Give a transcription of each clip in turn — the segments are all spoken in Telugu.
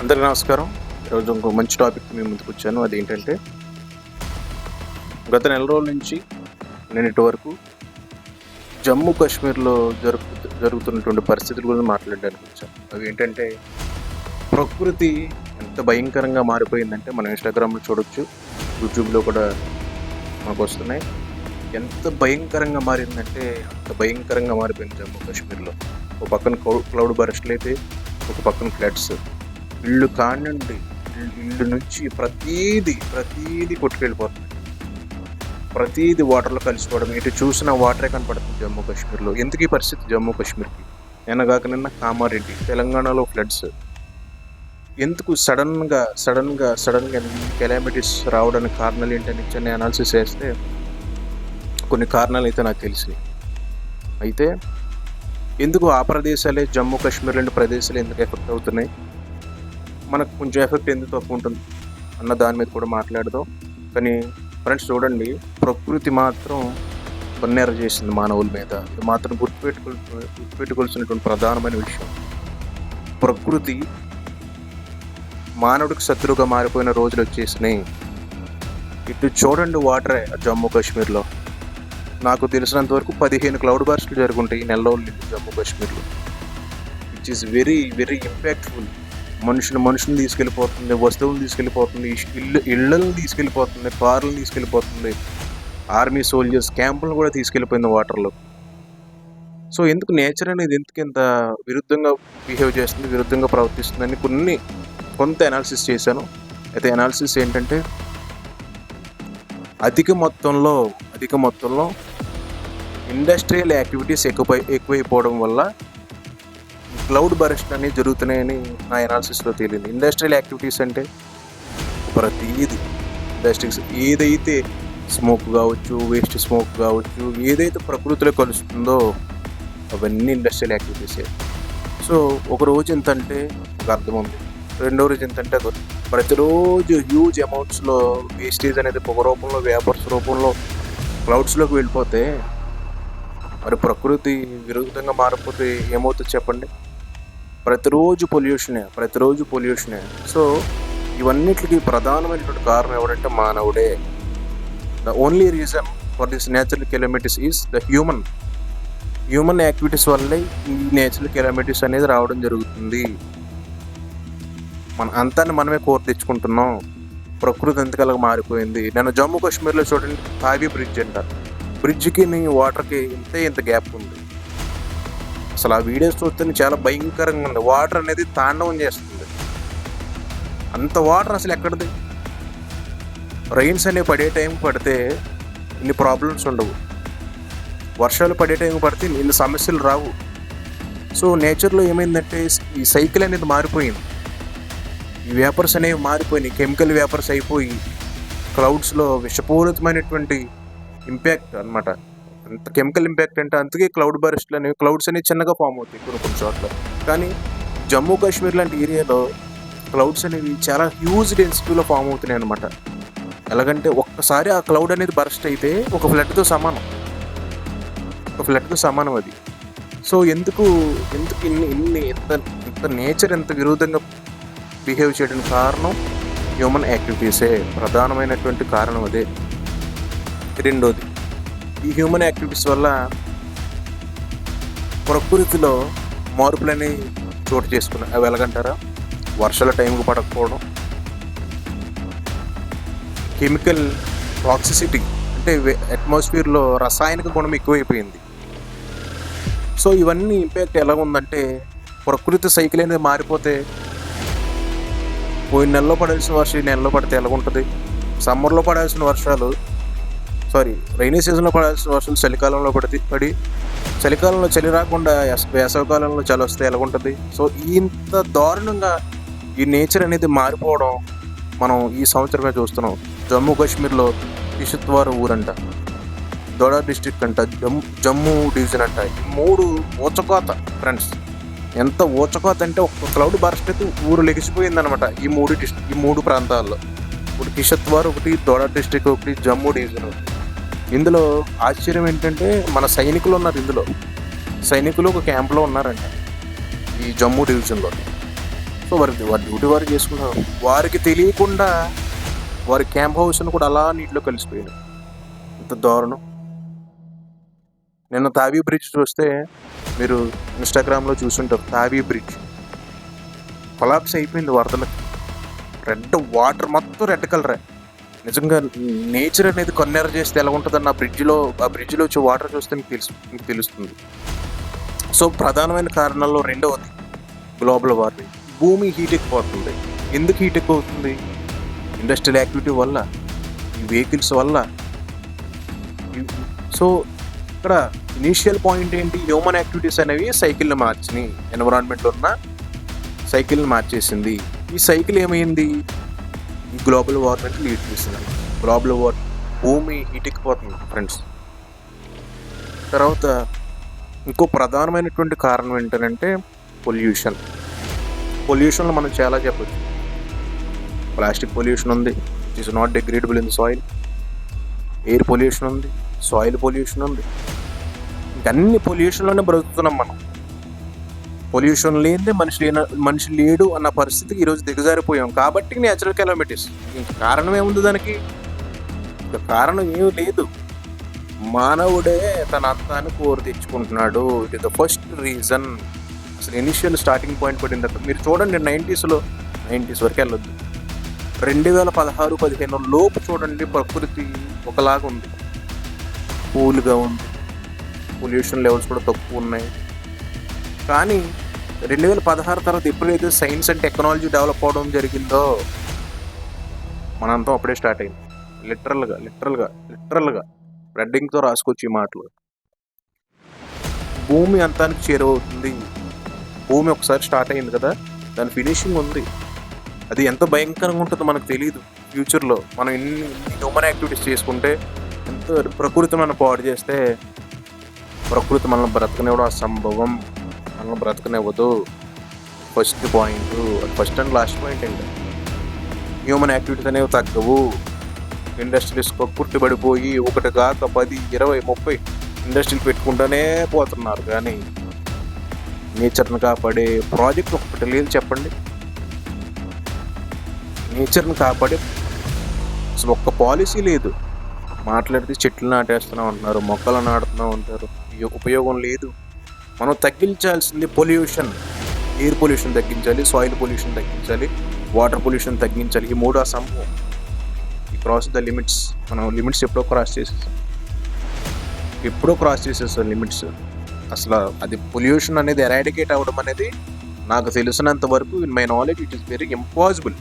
అందరికీ నమస్కారం. ఈరోజు ఇంకో మంచి టాపిక్ మీ ముందుకు వచ్చాను. అదేంటంటే గత నెల రోజుల నుంచి నిన్నటి వరకు జమ్మూ కాశ్మీర్లో జరుగు జరుగుతున్నటువంటి పరిస్థితుల గురించి మాట్లాడడానికి వచ్చాను. అవి ఏంటంటే ప్రకృతి ఎంత భయంకరంగా మారిపోయిందంటే మనం ఇన్స్టాగ్రామ్లో చూడొచ్చు. యూట్యూబ్లో కూడా మనకు వస్తున్నాయి. ఎంత భయంకరంగా మారిందంటే అంత భయంకరంగా మారిపోయింది జమ్మూ కాశ్మీర్లో. ఒక పక్కన క్లౌడ్ బరస్ట్లు అయితే ఒక పక్కన ఫ్లడ్స్. ఇల్లు కానివ్వండి ఇల్లు- ఇల్లు నుంచి ప్రతీది ప్రతీది కొట్టుకెళ్ళిపోతుంది. ప్రతీది వాటర్లో కలిసిపోవడం ఇటు చూసిన వాటరే కనపడుతుంది జమ్మూ కాశ్మీర్లో. ఎందుకు ఈ పరిస్థితి జమ్మూ కాశ్మీర్కి? నిన్నగాక నిన్న కామారెడ్డి తెలంగాణలో ఫ్లడ్స్. ఎందుకు సడన్గా సడన్గా సడన్గా కెలామిటీస్ రావడానికి కారణాలు ఏంటని చిన్న అనాలిసిస్ చేస్తే కొన్ని కారణాలు అయితే నాకు తెలిసి అయితే ఎందుకు ఆ ప్రదేశాలే జమ్మూ కాశ్మీర్ లాంటి ప్రదేశాలు ఎందుకు ఎఫెక్ట్ అవుతున్నాయి? మనకు కొంచెం ఎఫెక్ట్ ఎందుకు తక్కువ ఉంటుంది అన్న దాని మీద కూడా మాట్లాడదాం. కానీ ఫ్రెండ్స్ చూడండి ప్రకృతి మాత్రం కొన్నేర చేసింది మానవుల మీద. ఇది మాత్రం గుర్తుపెట్టుకో గుర్తుపెట్టుకోవాల్సినటువంటి ప్రధానమైన విషయం. ప్రకృతి మానవుడికి శత్రువుగా మారిపోయిన రోజులు వచ్చేసినాయి. ఇటు చూడండి వాటరే జమ్మూ కాశ్మీర్లో. నాకు తెలిసినంత వరకు పదిహేను క్లౌడ్ బర్స్ట్లు జరుగుంటాయి ఈ నెల రోజులు జమ్మూ కాశ్మీర్లో. Which is very very impactful మనుషులు మనుషులు తీసుకెళ్ళిపోతుంది వస్తువులు తీసుకెళ్ళిపోతుంది ఇల్లు ఇళ్ళని తీసుకెళ్ళిపోతుంది కార్లను తీసుకెళ్ళిపోతుంది ఆర్మీ సోల్జర్స్ క్యాంపులను కూడా తీసుకెళ్ళిపోయింది వాటర్లో. సో ఎందుకు నేచర్ అనేది ఎందుకు ఇంత విరుద్ధంగా బిహేవ్ చేస్తుంది విరుద్ధంగా ప్రవర్తిస్తుందని కొన్ని కొంత అనాలిసిస్ చేశాను. అయితే అనాలిసిస్ ఏంటంటే అధిక మొత్తంలో అధిక మొత్తంలో ఇండస్ట్రియల్ యాక్టివిటీస్ ఎక్కువ ఎక్కువైపోవడం వల్ల క్లౌడ్ బరెస్ట్ అనేవి జరుగుతున్నాయని నా అనాలిసిస్లో తేలింది. ఇండస్ట్రియల్ యాక్టివిటీస్ అంటే ప్రతిదీ. ఇండస్ట్రీస్ ఏదైతే స్మోక్ కావచ్చు వేస్ట్ స్మోక్ కావచ్చు ఏదైతే ప్రకృతిలో కలుస్తుందో అవన్నీ ఇండస్ట్రియల్ యాక్టివిటీసే సో ఒక రోజు ఎంత అంటే అర్థం ఉంది రెండో రోజు ఎంత అంటే అది. ప్రతిరోజు హ్యూజ్ అమౌంట్స్లో వేస్టేజ్ అనేది పొగ రూపంలో వేపర్స్ రూపంలో క్లౌడ్స్లోకి వెళ్ళిపోతే మరి ప్రకృతి విరుద్ధంగా మారిపోతే ఏమవుతుంది చెప్పండి? ప్రతిరోజు పొల్యూషనే ప్రతిరోజు పొల్యూషనే. సో ఇవన్నిటికి ప్రధానమైనటువంటి కారణం ఎవరంటే మానవుడే. The only reason for this natural calamities is the human human activities వల్లే ఈ నేచురల్ కెలమిటీస్ అనేది రావడం జరుగుతుంది. మన అంతాన్ని మనమే కోరి తెచ్చుకుంటున్నాం. ప్రకృతి ఎంతకలా మారిపోయింది. నేను జమ్మూ కాశ్మీర్లో చూడండి తావి బ్రిడ్జ్ అంట బ్రిడ్జ్కి నీ వాటర్కి ఇంతే ఇంత గ్యాప్ ఉంది. అసలు ఆ వీడియోస్ చూస్తేనే చాలా భయంకరంగా ఉంది. వాటర్ అనేది తాండవం చేస్తుంది. అంత వాటర్ అసలు ఎక్కడిది? రైన్స్ అనేవి పడే టైం పడితే ఇన్ని ప్రాబ్లమ్స్ ఉండవు. వర్షాలు పడే టైం పడితే ఇన్ని సమస్యలు రావు. సో నేచర్లో ఏమైందంటే ఈ సైకిల్ అనేది మారిపోయింది. ఈ వేపర్స్ అనేవి మారిపోయినాయి. కెమికల్ వేపర్స్ అయిపోయి క్లౌడ్స్లో విషపూరితమైనటువంటి ఇంపాక్ట్ అన్నమాట. కెమికల్ ఇంపాక్ట్ అంటే అందుకే క్లౌడ్ బరెస్ట్లు అనేవి క్లౌడ్స్ అనేవి చిన్నగా ఫామ్ అవుతాయి కొన్ని కొన్ని చోట్ల. కానీ జమ్మూ కాశ్మీర్ లాంటి ఏరియాలో క్లౌడ్స్ అనేవి చాలా హ్యూజ్ డెన్సిటీలో ఫామ్ అవుతున్నాయి అనమాట ఎలాగంటే ఒక్కసారి ఆ క్లౌడ్ అనేది బరస్ట్ అయితే ఒక ఫ్లడ్తో సమానం. ఒక ఫ్లడ్తో సమానం అది. సో ఎందుకు ఎందుకు ఇన్ని ఇన్ని ఎంత ఇంత నేచర్ ఎంత విరుద్ధంగా బిహేవ్ చేయడానికి కారణం హ్యూమన్ యాక్టివిటీసే ప్రధానమైనటువంటి కారణం అదే. రెండోది ఈ హ్యూమన్ యాక్టివిటీస్ వల్ల ప్రకృతిలో మార్పులని చోటు చేసుకున్నాయి అవి ఎలాగంటారా? వర్షాల టైంకి పడకపోవడం కెమికల్ టాక్సిసిటీ అంటే అట్మాస్ఫియర్లో రసాయనిక గుణం ఎక్కువైపోయింది. సో ఇవన్నీ ఇంపాక్ట్ ఎలా ఉందంటే ప్రకృతి సైకిల్ అనేది మారిపోతే పోయిన నెలలో పడాల్సిన వర్షం ఈ నెలలో పడితే ఎలా ఉంటుంది సమ్మర్లో పడాల్సిన వర్షాలు సారీ రైనీ సీజన్లో పడాల్సిన వర్షం చలికాలంలో పడి పడి చలికాలంలో చలి రాకుండా వేసవకాలంలో వేసవికాలంలో చలి వస్తే ఎలా ఉంటుంది సో ఇంత దారుణంగా ఈ నేచర్ అనేది మారిపోవడం మనం ఈ సంవత్సరమే చూస్తున్నాం. జమ్మూ కాశ్మీర్లో కిషత్వార్ ఊరంట. దోడా డిస్ట్రిక్ట్ అంట. జమ్మూ జమ్మూ డివిజన్ అంట. ఈ మూడు ఊచకోత ఫ్రెండ్స్. ఎంత ఊచకోత అంటే ఒక క్లౌడ్ బర్స్ట్ అయితే ఊరు లెగిసిపోయిందనమాట ఈ మూడు డిస్ట్రిక్ట్ ఈ మూడు ప్రాంతాల్లో. ఇప్పుడు కిషత్వార్ ఒకటి దోడా డిస్ట్రిక్ట్ ఒకటి జమ్మూ డివిజన్ ఒకటి. ఇందులో ఆశ్చర్యం ఏంటంటే మన సైనికులు ఉన్నారు ఇందులో. సైనికులు ఒక క్యాంప్లో ఉన్నారంట ఈ జమ్మూ డివిజన్లో సో వారి వారి డ్యూటీ వారు చేసుకున్నారు వారికి తెలియకుండా వారి క్యాంప్ హౌస్ను కూడా అలా నీటిలో కలిసిపోయారు. ఇంత దారుణం. నిన్న తావీ బ్రిడ్జ్ చూస్తే మీరు ఇన్స్టాగ్రామ్లో చూసుంటారు తావీ బ్రిడ్జ్. కొలాప్స్ అయిపోయింది వరదలకి. రెడ్ వాటర్ మొత్తం రెడ్ కలరే. నిజంగా నేచర్ అనేది కొన్నేర చేస్తే ఎలా ఉంటుందని ఆ బ్రిడ్జ్లో ఆ బ్రిడ్జ్లో వచ్చే వాటర్ చూస్తే మీకు తెలుసు మీకు తెలుస్తుంది. సో ప్రధానమైన కారణాల్లో రెండవది గ్లోబల్ వార్మింగ్ భూమి హీట్ ఎక్కిపోతుంది ఎందుకు హీట్ ఎక్కువ అవుతుంది ఇండస్ట్రియల్ యాక్టివిటీ వల్ల ఈ వెహికల్స్ వల్ల. సో ఇక్కడ ఇనీషియల్ పాయింట్ ఏంటి? హ్యూమన్ యాక్టివిటీస్ అనేవి సైకిల్ని మార్చినాయి. ఎన్విరాన్మెంట్లో ఉన్న సైకిల్ని మార్చేసింది. ఈ సైకిల్ ఏమైంది? గ్లోబల్ వార్మింగ్ లీడ్ చేసింది గ్లోబల్ వార్ భూమి ఇటుకుపోతుంది ఎక్కిపోతుంది ఫ్రెండ్స్ తర్వాత ఇంకో ప్రధానమైనటువంటి కారణం ఏంటంటే పొల్యూషన్ పొల్యూషన్లో మనం చాలా చెప్పచ్చు. ప్లాస్టిక్ పొల్యూషన్ ఉంది. It is not degradable in soil air pollution ఉంది. సాయిల్ పొల్యూషన్ ఉంది. అన్ని పొల్యూషన్లోనే బ్రతుకుతున్నాం మనం. పొల్యూషన్ లేనిదే మనిషి లేన మనిషి లేడు అన్న పరిస్థితికి ఈరోజు దిగజారిపోయాం. కాబట్టి నేచురల్ కెలామిటీస్ కారణం ఏముంది దానికి? కారణం ఏమీ లేదు. మానవుడే తన అంతాన్ని కోరి తెచ్చుకుంటున్నాడు. It is the first reason అసలు ఇనిషియల్ స్టార్టింగ్ పాయింట్ పడింది. మీరు చూడండి నైంటీస్లో నైంటీస్ వరకు వెళ్ళొద్దు. రెండు వేల పదహారు పదిహేను లోపు చూడండి ప్రకృతి ఒకలాగా ఉంది. కూల్గా ఉంది. పొల్యూషన్ లెవెల్స్ కూడా తక్కువ ఉన్నాయి. కానీ రెండు వేల పదహారు తర్వాత ఎప్పుడైతే సైన్స్ అండ్ టెక్నాలజీ డెవలప్ అవడం జరిగిందో మనంతా అప్పుడే స్టార్ట్ అయింది. లిటరల్గా లిటరల్గా లిటరల్గా రెడ్డింగ్తో రాసుకొచ్చి మాటలు. భూమి అంతానికి చేరువవుతుంది. భూమి ఒకసారి స్టార్ట్ అయింది కదా దాని ఫినిషింగ్ ఉంది. అది ఎంత భయంకరంగా ఉంటుందో మనకు తెలియదు ఫ్యూచర్లో మనం ఇన్ని హ్యూమన్ యాక్టివిటీస్ చేసుకుంటే ఎంత ప్రకృతి మనం పాడు చేస్తే ప్రకృతి మనల్ని బ్రతకనివ్వడం అసంభవం. మనల్ని బ్రతకనివ్వదు. First point first and last point అండి హ్యూమన్ యాక్టివిటీస్ అనేవి తగ్గవు. ఇండస్ట్రీస్ పడిపోయి ఒకటి కాక పది ఇరవై ముప్పై ఇండస్ట్రీలు పెట్టుకుంటూనే పోతున్నారు. కానీ నేచర్ని కాపాడే ప్రాజెక్ట్ ఒకటి లేదు చెప్పండి. నేచర్ని కాపాడే అసలు ఒక్క పాలసీ లేదు. మాట్లాడితే చెట్లు నాటేస్తున్నాం అంటున్నారు మొక్కలు నాటుతున్నాం అంటారు ఈ ఉపయోగం లేదు. మనం తగ్గించాల్సింది పొల్యూషన్. ఎయిర్ పొల్యూషన్ తగ్గించాలి సాయిల్ పొల్యూషన్ తగ్గించాలి వాటర్ పొల్యూషన్ తగ్గించాలి. ఈ మూడు అసంభవం. ఈ క్రాస్ ద లిమిట్స్ మనం లిమిట్స్ ఎప్పుడో క్రాస్ చేసేసాం. ఎప్పుడో క్రాస్ చేసేసాం లిమిట్స్. అసలు అది పొల్యూషన్ అనేది ఎరాడికేట్ అవ్వడం అనేది నాకు తెలిసినంత వరకు in my knowledge it is very impossible.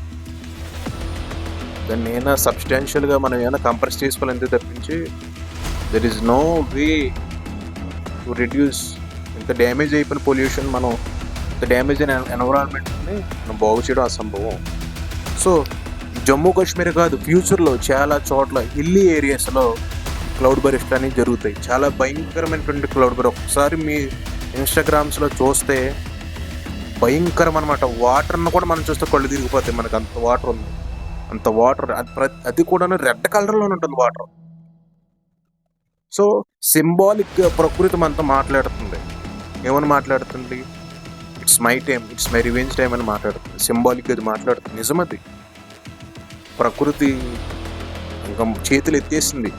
దాన్ని ఏమైనా సబ్స్టాన్షియల్గా మనం ఏమైనా కంప్రెస్ చేసుకోవాలంటే తప్పించి there is no way to reduce ఇంత డ్యామేజ్ అయిపోయిన పొల్యూషన్ మనం ఇంత డ్యామేజ్ అయిన ఎన్విరాన్మెంట్ని మనం బాగు చేయడం అసంభవం. సో జమ్మూ కాశ్మీర్ కాదు ఫ్యూచర్లో చాలా చోట్ల హిల్లీ ఏరియాస్లో క్లౌడ్ బరిస్ట్ అనేవి జరుగుతాయి. చాలా భయంకరమైనటువంటి క్లౌడ్ బర్ ఒకసారి మీ ఇన్స్టాగ్రామ్స్లో చూస్తే భయంకరం అనమాట వాటర్ను కూడా మనం చూస్తే కళ్ళు తిరిగిపోతాయి మనకు. అంత వాటర్ ఉంది. అంత వాటర్ అది అది కూడా రెడ్ కలర్లో ఉంటుంది వాటర్ సో సింబాలిక్ ప్రకృతి మనతో మాట్లాడుతుంది. ఏమని మాట్లాడుతుంది? It's my time it's my revenge time అని మాట్లాడుతుంది. సింబాలిక్ అది మాట్లాడుతుంది. నిజమది. ప్రకృతి ఇంకా చేతులు ఎత్తేసింది.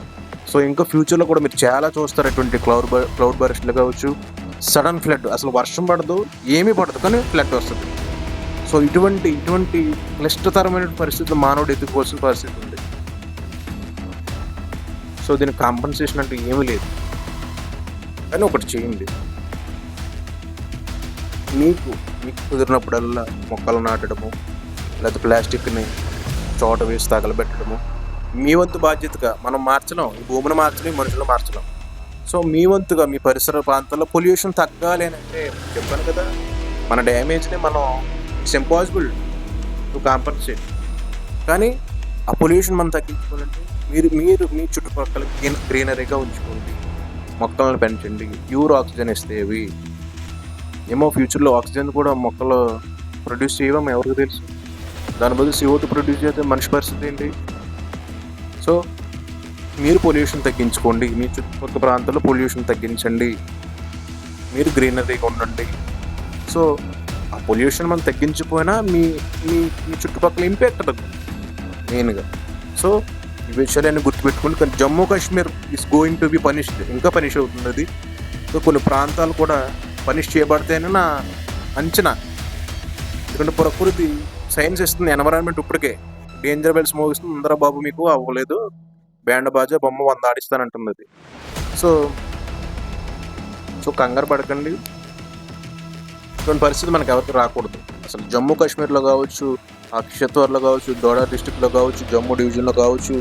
సో ఇంకా ఫ్యూచర్లో కూడా మీరు చాలా చూస్తారు అటువంటి క్లౌడ్ బర్ క్లౌడ్ బర్స్ట్లు కావచ్చు. సడన్ ఫ్లడ్ అసలు వర్షం పడదు ఏమీ పడదు కానీ ఫ్లడ్ వస్తుంది. సో ఇటువంటి ఇటువంటి క్లిష్టతరమైన పరిస్థితులు మానవుడు ఎదుర్కోవాల్సిన పరిస్థితి ఉంది. సో దీనికి కాంపన్సేషన్ అంటే ఏమీ లేదు. కానీ ఒకటి చేయండి. మీకు మీకు కుదిరినప్పుడల్లా మొక్కలు నాటడము లేదా ప్లాస్టిక్ని చోట వేసి తగలబెట్టడము మీ వంతు బాధ్యతగా మనం మార్చలేం. ఈ భూమిని మార్చలేం మనుషులు మార్చలేం. సో మీ వంతుగా మీ పరిసర ప్రాంతాల్లో పొల్యూషన్ తగ్గాలి అని అంటే చెప్పాను కదా మన డ్యామేజ్ని మనం ఇట్స్ ఇంపాసిబుల్ టు కాంపన్సేట్. కానీ ఆ పొల్యూషన్ మనం తగ్గించుకోవాలంటే మీరు మీరు మీ చుట్టుపక్కల గ్రీన్ గ్రీనరీగా ఉంచుకోండి. మొక్కలను పెంచండి. ప్యూర్ ఆక్సిజన్ ఇస్తేవి ఏమో ఫ్యూచర్లో ఆక్సిజన్ కూడా మొక్కలు ప్రొడ్యూస్ చేయడం ఎవరికి తెలుసు. దాని బదులు సిఓటు ప్రొడ్యూస్ చేస్తే మనిషి పరిస్థితి ఏంటి? సో మీరు పొల్యూషన్ తగ్గించుకోండి. మీ చుట్టుపక్కల ప్రాంతాల్లో పొల్యూషన్ తగ్గించండి. మీరు గ్రీనరీగా ఉండండి సో ఆ పొల్యూషన్ మనం తగ్గించిపోయినా మీ మీ మీ చుట్టుపక్కల ఇంపాక్ట్ తగ్గుతుంది మెయిన్గా సో ఈ విషయాలన్నీ గుర్తుపెట్టుకుని కానీ Jammu Kashmir is going to be punished ఇంకా పనిష్ అవుతుంది అది. సో కొన్ని ప్రాంతాలు కూడా పనిష్ చేయబడతాయని నా అంచనా. ఎందుకంటే ప్రకృతి సైన్స్ ఇస్తుంది ఎన్వైరాన్మెంట్ ఇప్పటికే. డేంజర్ బెల్స్ మోగిస్తుంది అందరూ బాబు మీకు అవ్వలేదు. బ్యాండ్ బాజా బొమ్మ వంద ఆడిస్తానంటుంది అది సో సో కంగారు పడకండి. ఇటువంటి పరిస్థితి మనకు ఎవరికి రాకూడదు. అసలు జమ్మూ కాశ్మీర్లో కావచ్చు అక్షత్వర్లో కావచ్చు దోడా డిస్టిక్లో కావచ్చు జమ్మూ డివిజన్లో కావచ్చు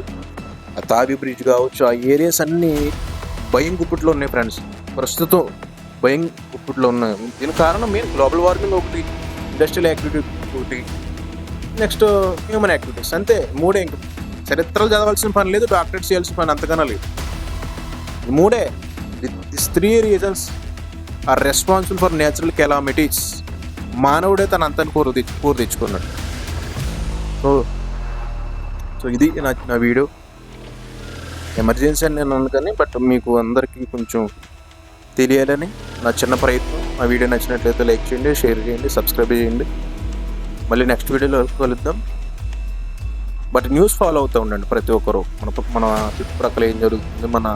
ఆ తాబీ బ్రిడ్జ్ కావచ్చు ఆ ఏరియాస్ అన్నీ భయం గుప్పిట్లో ఉన్నాయి ఫ్రెండ్స్. ప్రస్తుతం భయం ఇప్పట్లో ఉన్నాయి దీని కారణం మెయిన్ గ్లోబల్ వార్మింగ్ ఒకటి ఇండస్ట్రియల్ యాక్టివిటీ ఒకటి నెక్స్ట్ హ్యూమన్ యాక్టివిటీస్ అంతే మూడే ఇంక. చరిత్రలు చదవాల్సిన పని లేదు డాక్టరేట్ చేయాల్సిన పని అంతకన్నా లేదు. మూడే this three reasons are responsible for natural calamities మానవుడే తన అంతని కూర తెచ్చు కూర తెచ్చుకున్నాడు. సో సో ఇది నా నా వీడియో ఎమర్జెన్సీ అని నేను అనుకని బట్ మీకు అందరికీ కొంచెం తెలియాలని నా చిన్న ప్రయత్నం. ఆ వీడియో నచ్చినట్లయితే లైక్ చేయండి షేర్ చేయండి సబ్స్క్రైబ్ చేయండి. మళ్ళీ నెక్స్ట్ వీడియోలో కలుద్దాం. బట్ న్యూస్ ఫాలో అవుతూ ఉండండి ప్రతి ఒక్కరు. మన మన చుట్టుప్రక్కల ఏం జరుగుతుంది మన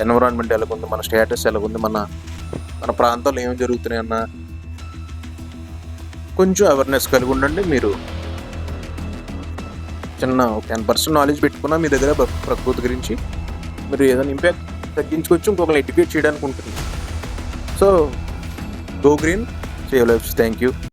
ఎన్విరాన్మెంట్ ఎలాగుంది మన స్టేటస్ ఎలాగుంది మన మన ప్రాంతాల్లో ఏం జరుగుతున్నాయి అన్న కొంచెం అవేర్నెస్ కలిగి ఉండండి. మీరు చిన్న టెన్ పర్సెంట్ నాలెడ్జ్ పెట్టుకున్నా మీ దగ్గర ప్రకృతి గురించి మీరు ఏదైనా ఇంపాక్ట్ తగ్గించుకొచ్చి ఇంకొకరిని ఎడ్యుకేట్ చేయడానికి ఉంటుంది. So go green save lives thank you